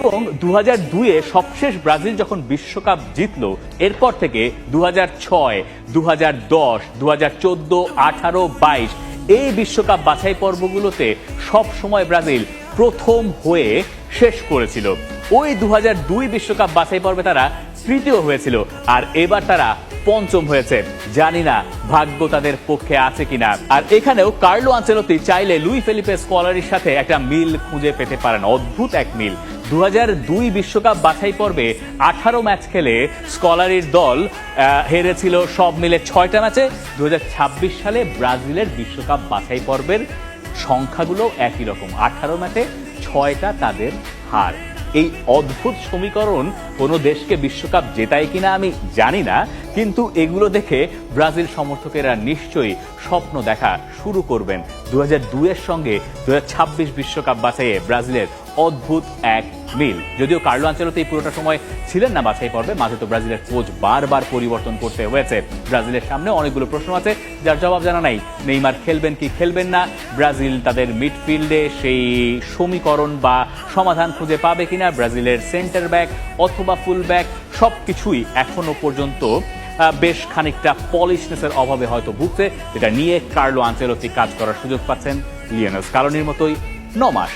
এবং দু হাজার দুয়ে সবশেষ ব্রাজিল যখন বিশ্বকাপ জিতলো, এরপর থেকে দু হাজার ছয় দু হাজার দশ দু হাজার চোদ্দ, আঠারো, বাইশ, এই বিশ্বকাপ বাছাই পর্বগুলোতে সব সময় ব্রাজিল প্রথম হয়ে শেষ করেছিল। ওই দু দুই বিশ্বকাপ বাছাই পর্বে তারা তৃতীয় হয়েছিল আর এবার তারা পঞ্চম হয়েছে। জানি না ভাগ্য তাদের পক্ষে আছে কিনা। আর এখানেও কার্লো আঞ্চলতি চাইলে লুই ফেলিপে স্কলারির সাথে একটা মিল খুঁজে পেতে পারেন। অদ্ভুত এক মিল। দু দুই বিশ্বকাপ বাছাই পর্বে আঠারো ম্যাচ খেলে স্কলারির দল হেরেছিল সব মিলে ছয়টা ম্যাচে। দু হাজার ছাব্বিশ সালে ব্রাজিলের বিশ্বকাপ বাছাই পর্বের সংখ্যাগুলো একই রকম। আঠারো ম্যাচে ছয়টা তাদের হার। এই অদ্ভুত সমীকরণ কোনো দেশকে বিশ্বকাপ জেতায় কিনা আমি জানি না, কিন্তু এগুলো দেখে ব্রাজিল সমর্থকেরা নিশ্চয়ই স্বপ্ন দেখা শুরু করবেন। দু এর সঙ্গে দু বিশ্বকাপ বাছাইয়ে ব্রাজিলের অদ্ভুত এক মিল। যদিও কার্লো আঞ্চলতে এই পুরোটা সময় ছিলেন না বাছাই পর্বে, মাঝে তো ব্রাজিলের কোচ বারবার পরিবর্তন করতে হয়েছে। ব্রাজিলের সামনে অনেকগুলো প্রশ্ন আছে, যার জবাব জানা নাই। নেইমার খেলবেন কি খেলবেন না? ব্রাজিল তাদের মিডফিল্ডে সেই সমীকরণ বা সমাধান খুঁজে পাবে কিনা? ব্রাজিলের সেন্টার ব্যাক অথবা ফুল ব্যাক সব কিছুই এখনও পর্যন্ত বেশ খানিকটা পলিশনেসের অভাবে হয়তো ভুগছে। যেটা নিয়ে কার্লো আঞ্চেলতি কাজ করার সুযোগ পাচ্ছেন লিওনেল স্কালোনির মতোই ন মাস